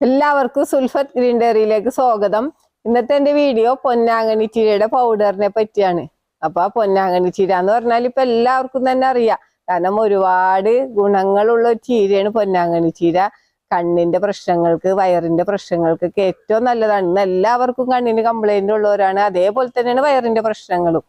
എല്ലാവർക്കും സുൽഫത്ത് ഗ്രീൻ ഡയറിയിലേക്ക് സ്വാഗതം. ഇന്നത്തെ എന്റെ വീഡിയോ പൊന്നാങ്ങണി ചീരയുടെ പൗഡറിനെ പറ്റിയാണ്. അപ്പൊ പൊന്നാങ്ങണി ചീര എന്ന് പറഞ്ഞാൽ ഇപ്പൊ എല്ലാവർക്കും തന്നെ അറിയാം. കാരണം ഒരുപാട് ഗുണങ്ങളുള്ള ഒരു ചീരയാണ് പൊന്നാങ്ങണി ചീര. കണ്ണിന്റെ പ്രശ്നങ്ങൾക്ക് വയറിന്റെ പ്രശ്നങ്ങൾക്കൊക്കെ ഏറ്റവും നല്ലതാണ്. ഇന്ന് എല്ലാവർക്കും കണ്ണിന് കംപ്ലൈന്റ് ഉള്ളവരാണ്. അതേപോലെ തന്നെയാണ് വയറിന്റെ പ്രശ്നങ്ങളും.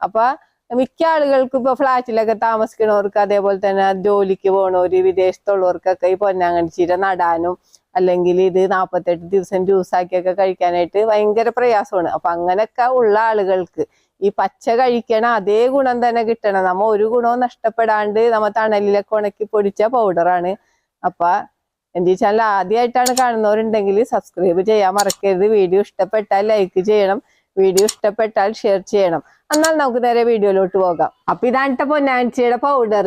അപ്പൊ മിക്ക ആളുകൾക്ക് ഇപ്പൊ ഫ്ലാറ്റിലൊക്കെ താമസിക്കുന്നവർക്ക് അതേപോലെ തന്നെ ജോലിക്ക് പോണവര് വിദേശത്തുള്ളവർക്കൊക്കെ ഈ പൊന്നാങ്കണ്ണി ചീര നടാനും അല്ലെങ്കിൽ ഇത് നാൽപ്പത്തെട്ട് ദിവസം ജ്യൂസ് ആക്കിയൊക്കെ കഴിക്കാനായിട്ട് ഭയങ്കര പ്രയാസമാണ്. അപ്പൊ അങ്ങനെയൊക്കെ ഉള്ള ആളുകൾക്ക് ഈ പച്ച കഴിക്കണ അതേ ഗുണം തന്നെ കിട്ടണം. നമ്മ ഒരു ഗുണവും നഷ്ടപ്പെടാണ്ട് നമ്മ തണലിലൊക്കെ ഉണക്കി പൊടിച്ച പൗഡറാണ് അപ്പൊ ഈ ചാനൽ ആദ്യമായിട്ടാണ് കാണുന്നവരുണ്ടെങ്കിൽ സബ്സ്ക്രൈബ് ചെയ്യാൻ മറക്കരുത്. വീഡിയോ ഇഷ്ടപ്പെട്ടാൽ ലൈക്ക് ചെയ്യണം. വീഡിയോ ഇഷ്ടപ്പെട്ടാൽ ഷെയർ ചെയ്യണം. എന്നാൽ നമുക്ക് നേരെ വീഡിയോയിലോട്ട് പോകാം. അപ്പൊ ഇതാണ് പൊന്നാഴ്ചയുടെ പൗഡർ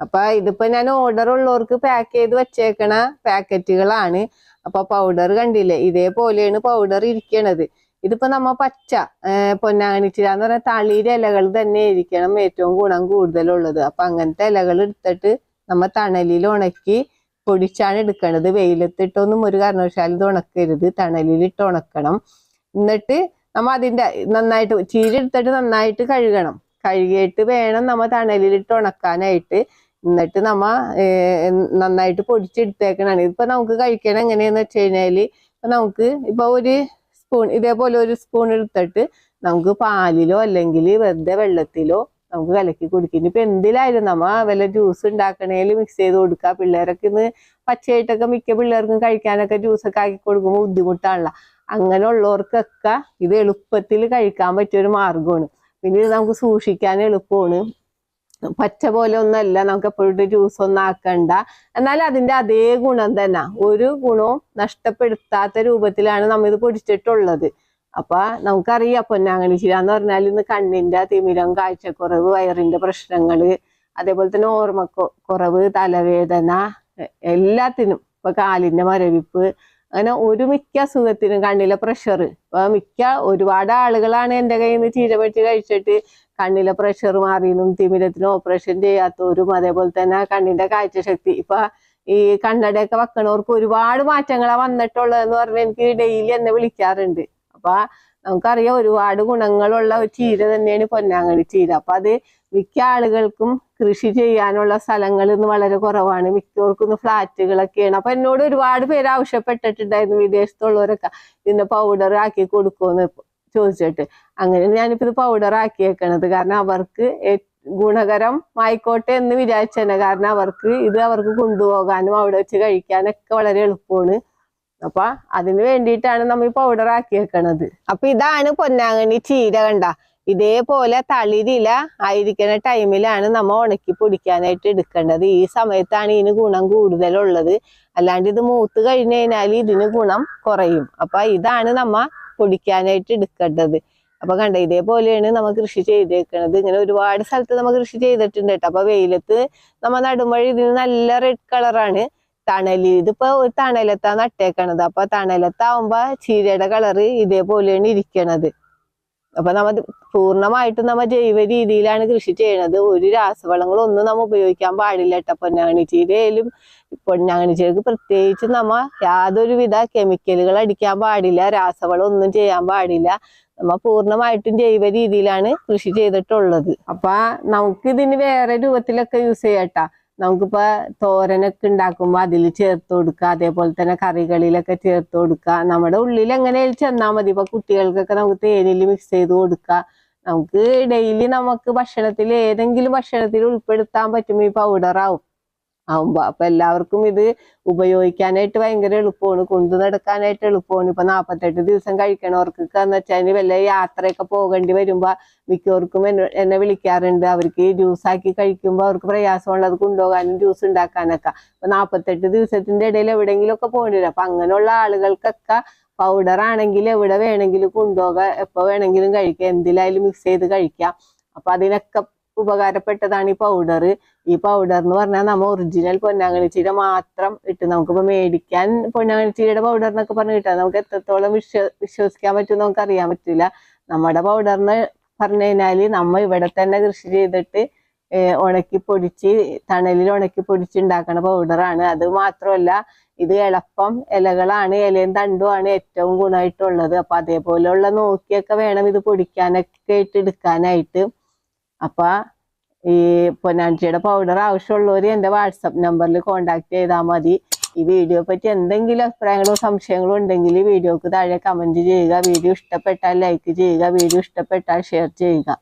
അപ്പൊ ഇതിപ്പോ ഞാൻ ഓർഡർ ഉള്ളവർക്ക് പാക്ക് ചെയ്ത് വെച്ചേക്കണ പാക്കറ്റുകളാണ്. അപ്പൊ പൗഡർ കണ്ടില്ലേ? ഇതേപോലെയാണ് പൗഡർ ഇരിക്കണത്. ഇതിപ്പോ നമ്മ പച്ച പൊന്നാണിച്ചിര എന്ന് പറഞ്ഞാൽ തളിയുടെ ഇലകൾ തന്നെ ഇരിക്കണം ഏറ്റവും ഗുണം കൂടുതലുള്ളത്. അപ്പൊ അങ്ങനത്തെ ഇലകൾ എടുത്തിട്ട് നമ്മ തണലിൽ ഉണക്കി പൊടിച്ചാണ് എടുക്കണത്. വെയിലത്തിട്ടൊന്നും ഒരു കാരണവശാലും ഇത് ഉണക്കരുത്. തണലിലിട്ട് ഉണക്കണം. എന്നിട്ട് നമ്മ അതിന്റെ നന്നായിട്ട് ചീര എടുത്തിട്ട് നന്നായിട്ട് കഴുകണം. കഴുകിയിട്ട് വേണം നമ്മ തണലിലിട്ട് ഉണക്കാനായിട്ട്. എന്നിട്ട് നമ്മ നന്നായിട്ട് പൊടിച്ചെടുത്തേക്കണാണ്. ഇപ്പൊ നമുക്ക് കഴിക്കണം എങ്ങനെയാന്ന് വെച്ച് കഴിഞ്ഞാൽ നമുക്ക് ഇപ്പൊ ഒരു സ്പൂൺ ഇതേപോലെ ഒരു സ്പൂൺ എടുത്തിട്ട് നമുക്ക് പാലിലോ അല്ലെങ്കിൽ വെറുതെ വെള്ളത്തിലോ നമുക്ക് കലക്കി കുടിക്കും. ഇപ്പൊ എന്തിലായാലും നമ്മ വല്ല ജ്യൂസ് ഉണ്ടാക്കണേൽ മിക്സ് ചെയ്ത് കൊടുക്കുക പിള്ളേരൊക്കെ ഇന്ന് പച്ചയായിട്ടൊക്കെ മിക്ക പിള്ളേർക്കും കഴിക്കാനൊക്കെ ജ്യൂസൊക്കെ ആക്കി കൊടുക്കുമ്പോൾ ബുദ്ധിമുട്ടാണല്ലോ. അങ്ങനെ ഉള്ളവർക്കൊക്കെ ഇത് എളുപ്പത്തിൽ കഴിക്കാൻ പറ്റിയ ഒരു മാർഗമാണ്. പിന്നെ ഇത് നമുക്ക് സൂക്ഷിക്കാൻ എളുപ്പമാണ്. പച്ച പോലെ ഒന്നല്ല നമുക്ക് എപ്പോഴും ജ്യൂസ് ഒന്നും ആക്കണ്ട. എന്നാൽ അതിന്റെ അതേ ഗുണം തന്നെ. ഒരു ഗുണവും നഷ്ടപ്പെടുത്താത്ത രൂപത്തിലാണ് നമ്മൾ ഇത് പൊടിച്ചിട്ടുള്ളത്. അപ്പൊ നമുക്കറിയാം പൊന്നാങ്ങണി ചീര എന്ന് പറഞ്ഞാൽ ഇന്ന് കണ്ണിന്റെ തിമിരം കാഴ്ചക്കുറവ് വയറിന്റെ പ്രശ്നങ്ങൾ അതേപോലെ തന്നെ ഓർമ്മക്കുറവ് തലവേദന എല്ലാത്തിനും. ഇപ്പൊ കാലിന്റെ മരവിപ്പ് അങ്ങനെ ഒരു മിക്ക അസുഖത്തിനും കണ്ണിലെ പ്രഷർ ഇപ്പൊ മിക്ക ഒരുപാട് ആളുകളാണ് എന്റെ കയ്യിൽ നിന്ന് ചീര വെച്ച് കഴിച്ചിട്ട് കണ്ണിലെ പ്രഷർ മാറിയതും തിമിരത്തിന് ഓപ്പറേഷൻ ചെയ്യാത്തവരും അതേപോലെ തന്നെ കണ്ണിന്റെ കാഴ്ചശക്തി. ഇപ്പൊ ഈ കണ്ണടയൊക്കെ വെക്കണവർക്ക് ഒരുപാട് മാറ്റങ്ങളാണ് വന്നിട്ടുള്ളതെന്ന് പറഞ്ഞ് എനിക്ക് ഡെയിലി എന്നെ വിളിക്കാറുണ്ട്. അപ്പൊ നമുക്കറിയാം ഒരുപാട് ഗുണങ്ങളുള്ള ഒരു ചീര തന്നെയാണ് പൊന്നാങ്ങണി ചീര. അപ്പൊ അത് മിക്ക ആളുകൾക്കും കൃഷി ചെയ്യാനുള്ള സ്ഥലങ്ങൾ ഇന്ന് വളരെ കുറവാണ്. മിക്കവർക്കും ഇന്ന് ഫ്ലാറ്റുകളൊക്കെയാണ്. അപ്പൊ എന്നോട് ഒരുപാട് പേര് ആവശ്യപ്പെട്ടിട്ടുണ്ടായിരുന്നു വിദേശത്തുള്ളവരൊക്കെ. ഇതിന്റെ പൗഡർ ആക്കി കൊടുക്കുമെന്ന് ചോദിച്ചിട്ട്. അങ്ങനെ ഞാനിപ്പോ ഇത് പൗഡർ ആക്കിയേക്കണത് കാരണം അവർക്ക് ഗുണകരം ആയിക്കോട്ടെ എന്ന് വിചാരിച്ചതന്നെ കാരണം അവർക്ക് ഇത് അവർക്ക് കൊണ്ടുപോകാനും അവിടെ വെച്ച് കഴിക്കാനൊക്കെ വളരെ എളുപ്പമാണ്. അപ്പൊ അതിന് വേണ്ടിയിട്ടാണ് നമ്മൾ ഈ പൗഡർ ആക്കിയേക്കണത് അപ്പൊ ഇതാണ് പൊന്നാങ്കണ്ണി ചീര കണ്ട. ഇതേപോലെ തളിരില ആയിരിക്കുന്ന ടൈമിലാണ് നമ്മൾ ഉണക്കി പൊടിക്കാനായിട്ട് എടുക്കേണ്ടത്. ഈ സമയത്താണ് ഇതിന് ഗുണം കൂടുതലുള്ളത്. അല്ലാണ്ട് ഇത് മൂത്ത് കഴിഞ്ഞു കഴിഞ്ഞാൽ ഇതിന് ഗുണം കുറയും. അപ്പൊ ഇതാണ് നമ്മ പൊടിക്കാനായിട്ട് എടുക്കേണ്ടത്. അപ്പൊ കണ്ട ഇതേപോലെയാണ് നമ്മൾ കൃഷി ചെയ്തേക്കണത് ഇങ്ങനെ ഒരുപാട് സ്ഥലത്ത് നമ്മൾ കൃഷി ചെയ്തിട്ടുണ്ട് കേട്ടോ. അപ്പൊ വെയിലത്ത് നമ്മ നടുമ്പഴി ഇതിന് നല്ല റെഡ് കളറാണ് തണൽ. ഇതിപ്പോ ഒരു തണലത്താ നട്ടേക്കണത്. അപ്പൊ തണലത്താവുമ്പോ ചീരയുടെ കളറ് ഇതേപോലെയാണ് ഇരിക്കണത്. അപ്പൊ നമ്മ പൂർണമായിട്ടും നമ്മ ജൈവ രീതിയിലാണ് കൃഷി ചെയ്യണത്. ഒരു രാസവളങ്ങളും ഒന്നും നമ്മ ഉപയോഗിക്കാൻ പാടില്ല കേട്ടോ പൊന്നാങ്ങണി ചീരയിലും പൊന്നാങ്ങണി ചീരക്ക് പ്രത്യേകിച്ച് നമ്മ യാതൊരുവിധ കെമിക്കലുകൾ അടിക്കാൻ പാടില്ല. രാസവളം ഒന്നും ചെയ്യാൻ പാടില്ല. നമ്മ പൂർണമായിട്ടും ജൈവ രീതിയിലാണ് കൃഷി ചെയ്തിട്ടുള്ളത്. അപ്പൊ നമുക്ക് ഇതിന് വേറെ രൂപത്തിലൊക്കെ യൂസ് ചെയ്യാട്ടാ നമുക്കിപ്പോ തോരനൊക്കെ ഉണ്ടാക്കുമ്പോ അതിൽ ചേർത്ത് കൊടുക്കുക. അതേപോലെ തന്നെ കറികളിലൊക്കെ ചേർത്ത് കൊടുക്കുക. നമ്മുടെ ഉള്ളിൽ എങ്ങനെയാലും ചെന്നാൽ മതി. ഇപ്പൊ കുട്ടികൾക്കൊക്കെ നമുക്ക് തേനിൽ മിക്സ് ചെയ്ത് കൊടുക്കുക. നമുക്ക് ഡെയിലി നമുക്ക് ഭക്ഷണത്തിൽ ഏതെങ്കിലും ഭക്ഷണത്തിൽ ഉൾപ്പെടുത്താൻ പറ്റും ഈ പൗഡർ ആവും ആവുമ്പോ. അപ്പൊ എല്ലാവർക്കും ഇത് ഉപയോഗിക്കാനായിട്ട് ഭയങ്കര എളുപ്പമാണ്. കൊണ്ടു നടക്കാനായിട്ട് എളുപ്പമാണ്. ഇപ്പൊ നാപ്പത്തെട്ട് ദിവസം കഴിക്കണവർക്കൊക്കെ എന്ന് വെച്ചാൽ വല്ല യാത്രയൊക്കെ പോകേണ്ടി വരുമ്പോ മിക്കവർക്കും എന്നെ എന്നെ വിളിക്കാറുണ്ട്. അവർക്ക് ജ്യൂസ് ആക്കി കഴിക്കുമ്പോൾ അവർക്ക് പ്രയാസമുള്ളത് കൊണ്ടുപോകാനും ജ്യൂസ് ഉണ്ടാക്കാനൊക്കെ. അപ്പൊ നാപ്പത്തെട്ട് ദിവസത്തിന്റെ ഇടയിൽ എവിടെയെങ്കിലും ഒക്കെ പോകേണ്ടി വരും. അപ്പൊ അങ്ങനെയുള്ള ആളുകൾക്കൊക്കെ പൗഡർ ആണെങ്കിൽ എവിടെ വേണമെങ്കിലും കൊണ്ടുപോകാം. എപ്പോൾ വേണമെങ്കിലും കഴിക്കാം. എന്തിലായാലും മിക്സ് ചെയ്ത് കഴിക്കാം. അപ്പൊ അതിനൊക്കെ ഉപകാരപ്പെട്ടതാണ് ഈ പൗഡർ ഈ പൗഡർ എന്ന് പറഞ്ഞാൽ നമ്മ ഒറിജിനൽ പൊന്നാങ്കണിച്ചീര മാത്രം ഇട്ട് നമുക്കിപ്പോ മേടിക്കാൻ പൊന്നാങ്കണിച്ചീരയുടെ പൗഡർ എന്നൊക്കെ പറഞ്ഞ് കിട്ടാൻ നമുക്ക് എത്രത്തോളം വിശ്വ വിശ്വസിക്കാൻ പറ്റും നമുക്ക് അറിയാൻ പറ്റില്ല നമ്മുടെ പൗഡറിന് പറഞ്ഞു കഴിഞ്ഞാൽ നമ്മ ഇവിടെ തന്നെ കൃഷി ചെയ്തിട്ട് ഉണക്കി പൊടിച്ച് തണലിൽ ഉണക്കി പൊടിച്ചുണ്ടാക്കണ പൗഡറാണ് അത് മാത്രമല്ല ഇത് എളുപ്പം ഇലകളാണ് ഇലയും തണ്ടുമാണ് ഏറ്റവും ഗുണമായിട്ടുള്ളത് അപ്പൊ അതേപോലെയുള്ള നോക്കിയൊക്കെ വേണം ഇത് പൊടിക്കാനൊക്കെ ആയിട്ട് എടുക്കാനായിട്ട്. അപ്പൊ ഈ പൊന്നാഞ്ചിയുടെ പൗഡർ ആവശ്യമുള്ളവർ എന്റെ വാട്സപ്പ് നമ്പറിൽ കോണ്ടാക്ട് ചെയ്താൽ മതി. ഈ വീഡിയോ പറ്റി എന്തെങ്കിലും അഭിപ്രായങ്ങളോ സംശയങ്ങളോ ഉണ്ടെങ്കിൽ വീഡിയോക്ക് താഴെ കമന്റ് ചെയ്യുക. വീഡിയോ ഇഷ്ടപ്പെട്ടാൽ ലൈക്ക് ചെയ്യുക. വീഡിയോ ഇഷ്ടപ്പെട്ടാൽ ഷെയർ ചെയ്യുക.